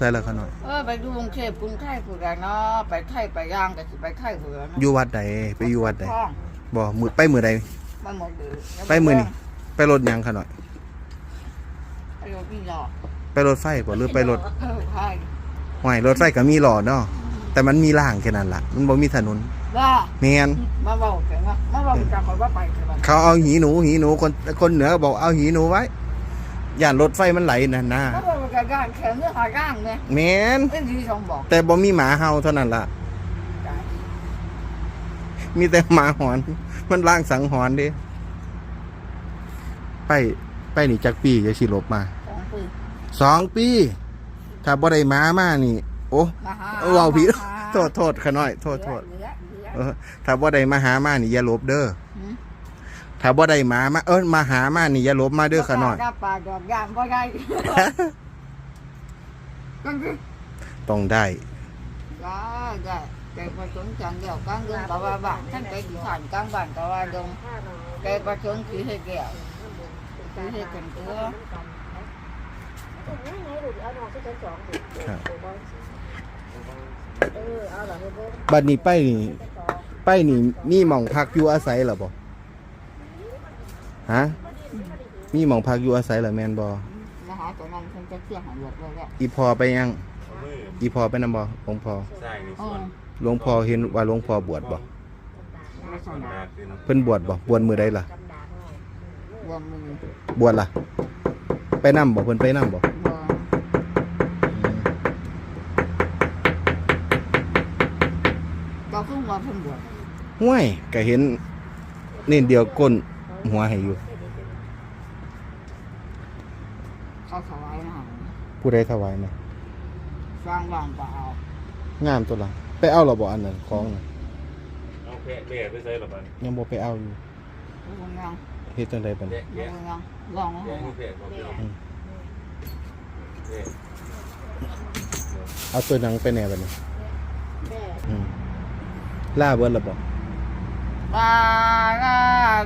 ใส่ละขน่อยเออไปดูกรุงเทพกรุงไทยผู้ใดเนาะไปไทยไปย่างก็สิไปไทยผู้ใดเนาะอยู่วัดใดไปอยู่วัดใดท้องบ่มือไปมือใดไปหมดเลยไปมือนี่ไปรถหยังขน่อย ไปรถพี่หลอกไปรถไฟบ่หรือไปรถเออใช่ห้อยรถไฟก็มีหล่อเนาะแต่มันมีล่างแค่นั้นล่ะ มันบ่มีถนนว่าแม่นมาบอกกันว่ามาบอกกันว่าไปกันว่าเขาเอาหีหนูหีหนูคนคนเหนือบอกเอาหีหนูไว้ย่านรถไฟมันไหลน่ะนะ มาบอ กกันกันแข็งเนื้อหาย่างเนี่ยแมนเป็นที่ชงบอกแต่บ่มีหมาเห่าเท่านั้นล่ะ มีแต่หมาหอน มันล่างสังหอนด้ไปไปนี่จักปีจะสิลบมาของปืนสองปี ถ้าบ่ได้หมามานี่ โอ้มาหเว้าผิดโทษโทษขะน้อย โทษโทษ เหลือเหลือเออถ้าบ่ได้มาหามานี่อย่าลบเด้อหืมถ้าบ่ได้หมามาเอิ้นมาหามานี่อย่าลบมาเด้อขะน้อย บ่กล้าปลาดอกยางบ่ได้ ก็คือต้องได้ ได้ได้แต่ประชนจันเดียวกลางเดือนก็ว่าบ้านท่านไปที่ฐานกลางบ้านก็ว่าดงแต่ประชนคือให้แก้วคือให้กันตัวครับบัดนี้ไปนี่ไปนี่มีหม่องพักอยู่อาศัยเหรอบ่ฮะมีหม่องพักอยู่อาศัยเหรอแม่นบ่มาหา ตัวนั้นคงจะเที่ยงหาหยดเลยแหละอีพอไปยัง อีพอไปนำบ่หลวงพ่อใช่นี่อ๋อส่วนหลวงพ่อเห็นว่าหลวงพ่อบวชบ่ไม่สนมากขึ้นเพิ่นบวชบ่บวชมื้อใดล่ะ รวมมือบวชล่ะ ไปนำบ่เพิ่นไปนำบ่บ่ก็เพิ่งว่าเพิ่งบวชห้วยก็เห็นเน้นเดียวก้นหัวให้อยู่ เขา ถวายนะผู้ใดถวายนะสร้างบ้านเปล่างามตัวล่ะไปเอาเหรอบ่อันนั้นของน่ะเอาแพะแม่ไปใส่หรอมันยังบ่ไปเอาอยู่ดูยังเฮ็ดจังไดบัดแพะนี้ดูแกะยังลองแกะให้แพะบอกพี่น้องแพะเอาตัวหนังไปแหน่บัดนี้อืมล่าเบิดและบ่ลาลา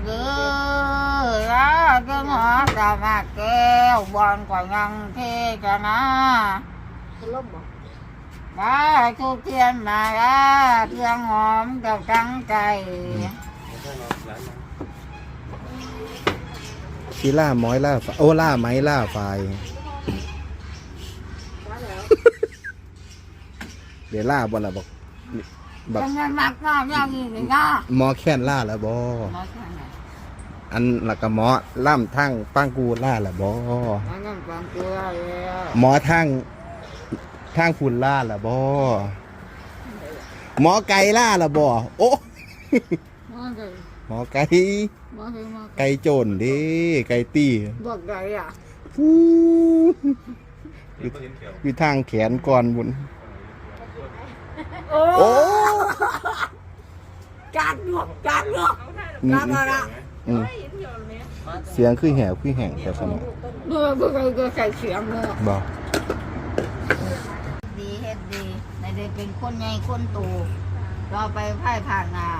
เดือ ลาเดือหมอสามาแก้วบอลกว่ายังเทกันนะมาทุกเทียนมาลาเพียงหอมกับตั้งใจแล้วก็นอนร้านนั้นสิล่าม้อยล่าโอ้ล่าไม้ล่าไฟเดี๋ยวล่าบ่ล่ะบอกแบบมักหน้าอย่างนี้เลยนะมอแค้นล่าแล้วบ่มาแค่ไหน อันแล้วก็หมอล่ำทั้งปังกูล่าแล้วบ่มันยังฟังตัวแล้วหมอทั้งทางฝุ่นล่าแล้วบ่หมอไก่ล่าแล้วบ่โอ้มันจะหมอไก่มันจะมาไก่โจรเดิไก่ตี้บอกไงอะฟู้เห็นบ่เห็นเขียวอยู่ทางแขนก่อนบุญโอ้โอ้จัดลูกจัดลูกอืมจัดมาละ อืมเสียงคือแหบคือแห่งแต่ขนาดเมื่อเมื่อก็ใส่เสียงเนาะบอกดีเฮ็ดดีในเด็กเป็นคนใหญ่คนโตเราไปพ่ายผ่านงา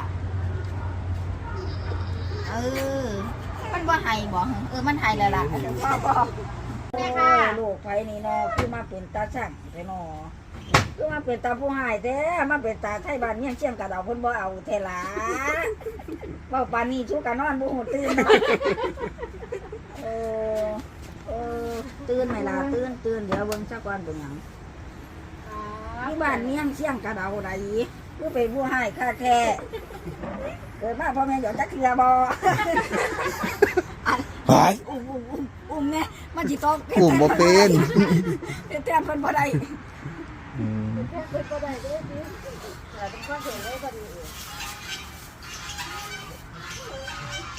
เออ มันว่าไห้บ่เออ มันไห้แล้วล่ะพ่อพ่อโอ้ลูกไผนี่เนาะคือมาเป็นตาช่างแท้เนาะ คือมาเป็นตาผู้หายแท้มาเป็นตาไทยบ้านเมียงเชียงกะดาวเพิ่นบ่เอาแท้ล่ะเว้าปานนี้ชุกกันนอนบ่ฮู้ตื่นเนาะเออเออตื่นไหมล่ะตื่นตื่นเดี๋ยวเบิ่งสักวันเป็นหยังที่บ้านเมียงเชียงกระเดาใดคือเป็นผู้ให้ค่าแค่เกิดมาพ่อแม่หยอดจักเทียบอหายอุ้มอุ้มอุ้มอุ้มเนี่ยมันจิตกกลุ่มบ่เป็นเป็นแทนเพิ่นบ่ได้ อืม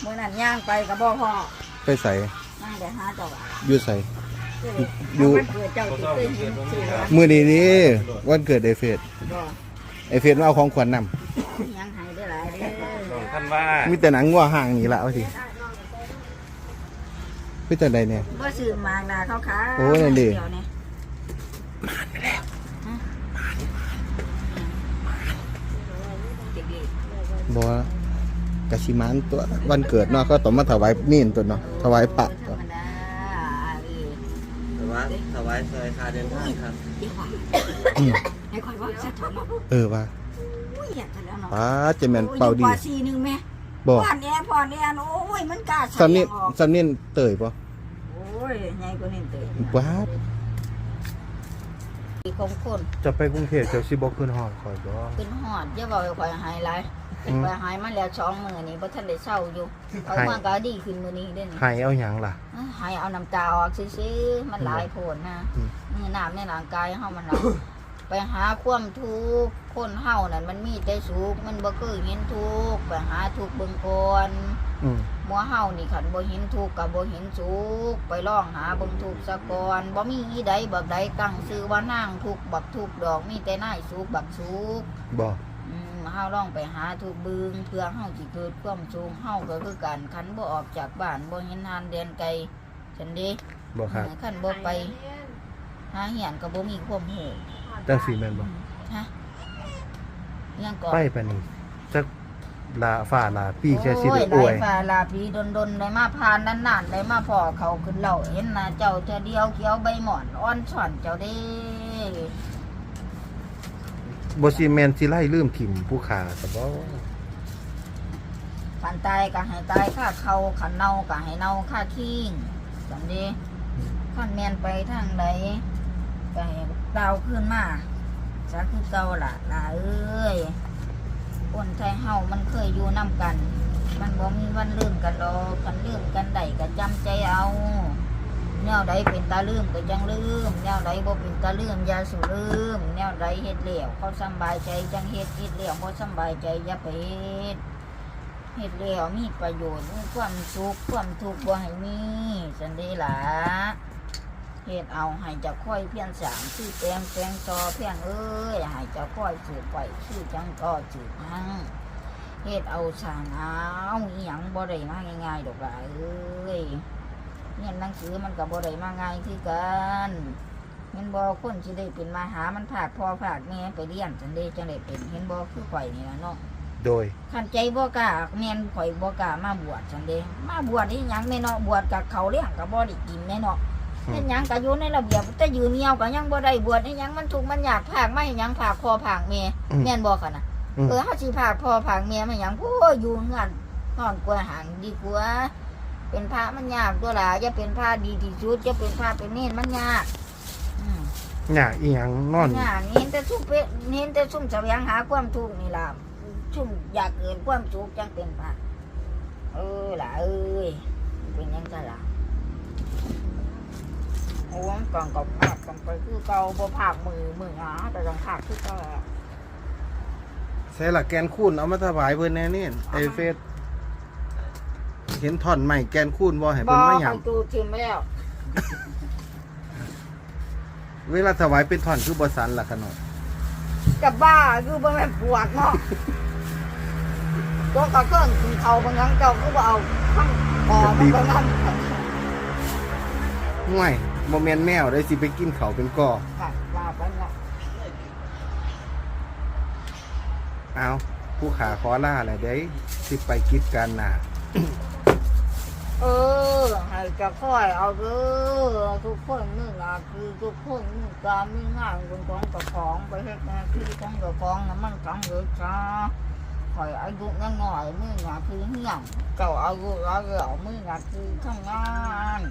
มื้อนั้นย่างไปกับบ่พ่อไปใส่นั่งได้หาเจ้าอะอยู่ใส่ อยู่ มันเกิดเจ้าสิเคยเห็นสิว่ามือนี้นี่วันเกิดไอเฟดบ่ไอเฟดมาเอาของขวัญนยังให้ได้หลายเด้อท่านว่าำมีแต่หนังงัวห่างนี่ละเอาสิพี่แต่ใดเนี่ย บ่ซื้อมางนาเขาขาโอ้นั่นดิเยวนี่เด็กๆ บกะชิมานตัววันเกิดเนาะก็ต้องมาถวายนี่นตัวเนาะถวายพระธรรมดาเออถวายถวายายซอยคาเดินทางครับเดี๋ยวว่าให้คอยว่าสักถามเนาะเออว่าอุ้ยอยากจะแล้วเนาะป้าเจะแม่นเป่าดีโอ้ยอยู่ปซีหนึงแม่บอกผ่านแอร์ผ่านแอร์โอ้ยมันกล้าใส่สำเนียงออกสำเนียงเตยป่ะโอ้ยใหญ่กว่านี้เตยว้า บมีคงคนจะไปกรุงเทพจะสิบ่ขึ้นฮอดคอยบ่ขึ้นหอดอย่าบอกให้ข่อยหายหลายอืมข่อยหายมาแล้วสองมื้อนี้บ่ทันได้เศร้าอยู่เอาหายมาก็ดีขึ้นมื้อนี้เด้อนี่หายเอาหยังล่ะหายเอาน้ำตาออกซื่อๆมันหลายโพดนะอืมมือน้ำในร่างกายเฮามันหลาย ไปหาความทุกข์คนเฮานั่นมันมีแต่สุขมันบ่เคยเห็นทุกข์ไปหาทุกข์เบิ่งก่อนอืมหมัวเฮานี่คันบ่เห็นทุกข์ก็บ่เห็นสุขไปลองหาเบิ่งทุกข์ซะก่อนบ่มีอีใดบักใดตั้งชื่อว่านางทุกข์บักทุกข์ดอกมีแต่นายสุขบักสุขบ่อืมเฮาลองไปหาทุกข์เบึงเพื่อเฮาสิเกิดความสุขเฮาก็คือกันคันบ่ออกจากบ้านบ่เห็นทานเดินไกลฉันเด้บ่ครับคันบ่ไปหาเหียนก็บ่มีความรู้ จังสีแม่นบ่ฮะยังก่อนไปปานนี้จักลาฟ้าลาปีแค่สิโอ้ได้ยอวยหลายฝ่าลาปีดนๆได้มาผ่านนานๆได้มาพอเขาขึ้นเหล่าเห็นหน้าเจ้าเธอเดียวเขียวใบหมอนอ่อนช่อนเจ้าเด้บ่สิแม่นสิไล่ลืมถิ่มผู้ขาซะบ่ขันตายก็ให้ตายค่าเขาขันเน่าก็ให้เน่าค่าทิ้งจังเด้ขันแมนไปทางใด ก็ให้ดาวขึ้นมาสาคือเก่าล่ะล่ะเอ้ยคนไทยเฮามันเคยอยู่นํกัน มันบ่มีวันลืมกันดอกกันลืมกันได้ก็จำใจเอาแนวใดเป็นตาลืมก็จังลืมแนวใดบ่เป็นตาลืมอย่าสุลืมแนวใดเฮ็ดแล้วเขาสบายใจจังเฮ็ดเฮ็ดแล้วบ่สบายใจอย่าไปเฮ็ดเฮ็ดแล้วมีประโยชน์มีความสุขความทุกข์บ่ให้มีสันเดล่ะ เฮ็ดเอาให้เจะค่อยเพียรสร้างชื่อแปลงแปลงจอเพียงเอ้ยให้เจะค่อยสืบไปชื่อจังก็สืบหังเฮ็ดเอาสร้างเอาอีหยังบ่ได้มาง่ายๆดอกล่ะเอ้ยเรียนหนังสือมันกับบ่ได้มาง่ายคือกันเห็นบ่คนสิได้เป็นมาหามันผากพ่อผากแม่ไปเรียนจังได้จังได้เป็นเห็นบ่คือข่อยนี่ล่ะเนาะโดยขันใจบ่กล้าแม่นข่อยบ่กล้ามาบวชจังได้มาบวชนี่หยังแม่เนาะบวชกับเขาเลี้ยงกับบ่ได้กินแม่เนาะอืม เฮ็ดหยังก็อยู่ในระเบียบแต่ยืนเหี่ยวก็ยังบ่ได้บวชนี่หยังมันทุกข์มันยากผากมาให้หยังผากพ่อผากแม่อืม แม่นบ่คั่นน่ะอืม เออเฮาสิผากพ่อผากแม่มาหยังโอ้ยอยู่เฮือนนอนกลัวหางดีกว่าเป็นพระมันยากตัวหลาจะเป็นพระดีที่สุดจะเป็นพระเป็นเนรมันยากอืมหน้าอีหยังนอนยากเน้นแต่ซุ่มเป็ดเน้นแต่ซุ่มแสวงหาความทุกข์นี่ล่ะซุ่มอยากเกินความสุขจังเป็นพระเออล่ะเอ้ยเป็นยังไงล่ะ โอ้ยก่อนกับภาคกันไปคือเก่าบ่ภาคมือมือหาแต่ต้องภาคคือเก่าอะใส่ละแกนคูนเอามาถวายเพิ่นแน่นี่ไอ้เฟซเห็นท่อนใหม่แกนคูนบ่ให้บ่เพิ่นมาหไปยังตูทิมไปแล้วเวลาถวายเป็นท่อนคือบ่สันล่ะกันเนาะกับบ้าคือบ่แม่นปวดเนาะตัวก็เครื่องกินเขาบางครั้งเจ้าก็บ่เอาข้างคอมันก็นั่นห่วย บ่แม่นแมวได้สิไปกินเขาวเป็นก่อค่ะลาไปละเอาผู้ขาขอลาแหละเด้ยสิไปกิจการหนาเออให้จะค่อยเอาเด้อทุกคนนี่นะคือทุกคนนี่การมีงานเป็นของกับของไปเฮ็ดหน้าที่ของกับของนะมันต้องเลยจ้าคอยอายุน้อยๆมือหนาคือเหี้ยงเจ้าอายุร้อยแล้วมือหนาคือทำงาน